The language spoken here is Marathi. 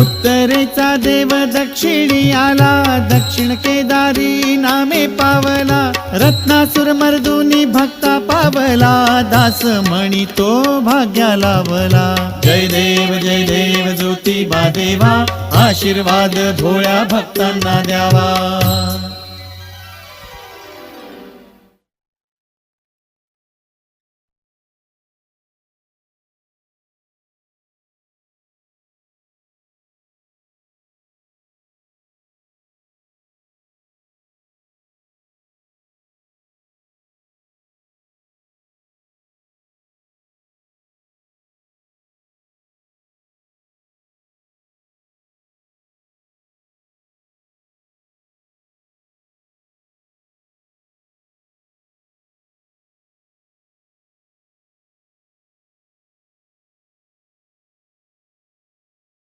उत्तरेचा देव दक्षिणी आला दक्षिण केदारी नामे पावला रत्नासुर मर्दुनी भक्ता पावला दास मणी तो भाग्या लावला. जय देव जय देव ज्योतिबा देवा आशीर्वाद भोळ्या भक्तांना द्यावा.